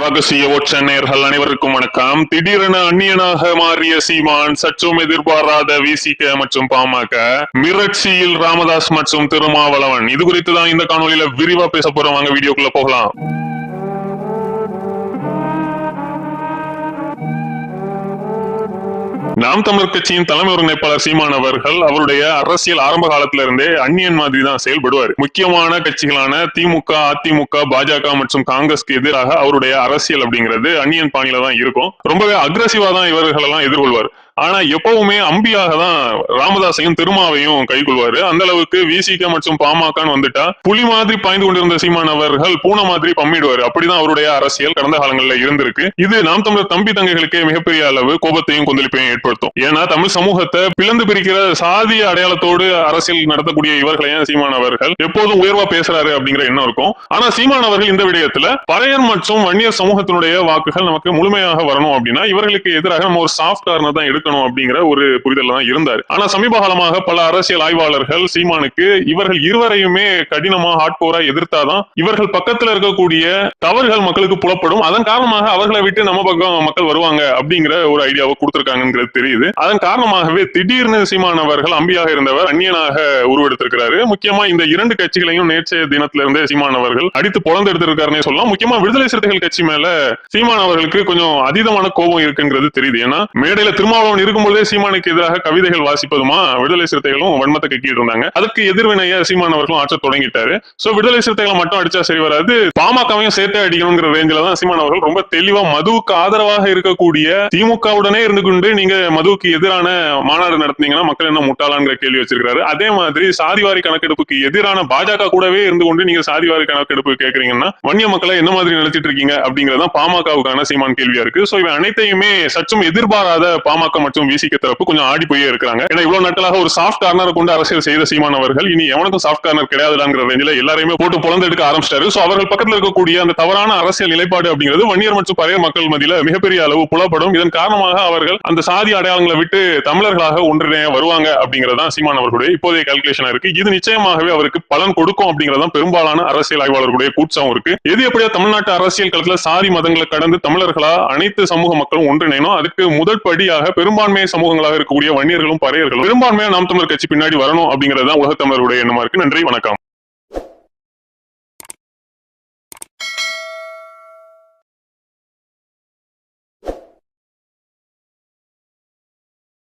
ரகசிய ஒற்ற நேர்கள் அனைவருக்கும் வணக்கம். திடீரென அந்நியனாக மாறிய சீமான் சற்றும் எதிர்பாராத விசிக மற்றும் பாமக மிரட்சியில் ராமதாஸ் மற்றும் திருமாவளவன். இது குறித்து தான் இந்த காணொலியில விரிவா பேச போறோம். வாங்க வீடியோக்குள்ள போகலாம். நாம் தமிழர் கட்சியின் தலைமை ஒருங்கிணைப்பாளர் சீமான் அவர்கள் அவருடைய அரசியல் ஆரம்ப காலத்துல இருந்தே அந்நியன் மாதிரி தான் செயல்படுவார். முக்கியமான கட்சிகளான திமுக அதிமுக பாஜக மற்றும் காங்கிரஸ்க்கு எதிராக அவருடைய அரசியல் அப்படிங்கிறது அந்நியன் பாணியில தான் இருக்கும். ரொம்பவே அக்ரஸிவா தான் இவர்கள் எல்லாம் எதிர்கொள்வார். ஆனா எப்பவுமே அம்பியாக தான் ராமதாசையும் திருமாவையும் கைகொள்வாரு அந்த அளவுக்கு விசிக மற்றும் பாமகன்னு வந்துட்டா புலி மாதிரி பாய்ந்து கொண்டிருந்த சீமான் அவர்கள் பூனை மாதிரி பம்மிடுவாரு. அப்படிதான் அவருடைய அரசியல் கடந்த காலங்கள்ல இருந்திருக்கு. இது நாம் தமிழர் தம்பி தங்கைகளுக்கே மிகப்பெரிய அளவு கோபத்தையும் கொந்தளிப்பையும் ஏற்படுத்தும். ஏன்னா தமிழ் சமூகத்தை பிளந்து பிரிக்கிற சாதிய அடையாளத்தோடு அரசியல் நடத்தக்கூடிய இவர்களையும் சீமான் அவர்கள் எப்போதும் உயர்வா பேசுறாரு அப்படிங்கிற எண்ணம் இருக்கும். ஆனா சீமான் அவர்கள் இந்த விடயத்துல பறையர் மற்றும் வன்னியர் சமூகத்தினுடைய வாக்குகள் நமக்கு முழுமையாக வரணும் அப்படின்னா இவர்களுக்கு எதிராக நம்ம ஒரு சாஃப்ட் கார்னர் தான் இருக்கணும் அப்படிங்கிற ஒரு புரிதல் தான் இருந்தார். ஆனா சமீப காலமாக பல அரசியல் ஆய்வாளர்கள் சீமானுக்கு இவர்கள் இருவரையுமே கடினமா ஹார்ட்கோரா எதிர்த்தாதான் இவர்கள் பக்கத்துல இருக்கக்கூடிய தவறுகள் மக்களுக்கு புலப்படும். அதன் காரணமாக அவர்களை விட்டு நம்ம பக்கம் மக்கள் வருவாங்க அப்படிங்கிற ஒரு ஐடியாவை கொடுத்திருக்காங்கிறது தெரியுது. அதன் காரணமாகவே திடீர்னு சீமான் அவர்கள் அம்பியாக இருந்தவர் அந்நியனாக உருவெடுத்திருக்கிறாரு. முக்கியமா இந்த இரண்டு கட்சிகளையும் நேற்றைய தினத்துல இருந்தே சீமான் அவர்கள் அடித்து பொழந்தெடுத்திருக்காருன்னே சொல்லலாம். முக்கியமா விடுதலை சிறுத்தைகள் கட்சி மேல சீமான் அவர்களுக்கு கொஞ்சம் அதீதமான கோபம் இருக்குங்கிறது தெரியுது. ஏன்னா மேடையில திருமாவளவன் இருக்கும்போதே சீமானுக்கு எதிராக கவிதைகள் வாசிப்பதுமா? விடுதலை சிறுத்தைகளும் வன்மத்தை கக்கிட்டு இருந்தாங்க. அதுக்கு எதிர்வினையா சீமான் அவர்களும் ஆற்ற தொடங்கிட்டாரு. சோ விடுதலை சிறுத்தைகளை மட்டும் அடிச்சா சரி வராது. பாமகவையும் சேர்த்து அடிக்கணுங்கிற ரேஞ்சில தான் சீமான் அவர்கள் ரொம்ப தெளிவா மதுவுக்கு ஆதரவாக இருக்கக்கூடிய திமுகவுடனே இருந்து கொண்டு நீங்க மதுவுக்கு எதிரான மாநாடு நடத்தினீங்கன்னா மக்கள் என்ன முட்டாளாங்கிற கேள்வி வச்சிருக்காரு அதே மாதிரி சாதிவாரி கணக்கெடுப்புக்கு எதிரான பாஜக கூடவே இருந்து கொண்டு நீங்க சாதிவாரி கணக்கெடுப்பு கேக்குறீங்கன்னா வன்னிய மக்களை என்ன மாதிரி நினைச்சிட்டு இருக்கீங்க அப்படிங்கறதான் பாமகவுக்கான சீமான் கேள்வியா இருக்கு. சோ இவன் அனைத்தையுமே சற்றும் எதிர்பாராத பாமக மற்றும் விசிக தரப்பு கொஞ்சம் ஆடி போயே இருக்கிறாங்க. ஏன்னா இவ்வளவு நாட்களாக ஒரு சாஃப்ட் கார்னர் கொண்டு அரசியல் செய்த சீமான் அவர்கள் இனி எவனுக்கும் சாஃப்ட் கார்னர் கிடையாதுங்கிற ரேஞ்சில எல்லாரையுமே போட்டு புலந்து எடுக்க ஆரம்பிச்சிட்டாரு. சோ அவர்கள் பக்கத்தில் இருக்கக்கூடிய அந்த தவறான அரசியல் நிலைப்பாடு அப்படிங்கிறது வன்னியர் மற்றும் பறையர் மக்கள் மத்தியில மிகப்பெரிய அளவு புலப்படும். இதன் காரணமாக அவர்கள் அந்த சாதி அடையாளங்களை விட்டு தமிழர்களாக ஒன்றிணைய வருவாங்க அப்படிங்கறதான் சீமான் அவர்களுடைய இப்போதைய கால்குலேஷன் இருக்கு. இது நிச்சயமாகவே அவருக்கு பலன் கொடுக்கும் அப்படிங்கறதான் பெரும்பாலான அரசியல் ஆய்வாளர்களுடைய கூச்சம் இருக்கு. எது எப்படியா தமிழ்நாட்டு அரசியல் களத்துல சாதி மதங்களை கடந்து தமிழர்களா அனைத்து சமூக மக்களும் ஒன்றிணையணும்? அதுக்கு முதற்படியாக பெரும் பெரும்பான்மை சமூகங்களாக இருக்கக்கூடிய வன்னியர்களும் பறையர்களும் பெரும்பான்மையா நாம் தமிழர் கட்சி பின்னாடி வரணும் அப்படிங்கறதுதான் உலக தமிழருடைய எண்ணமா இருக்கு. நன்றி வணக்கம்.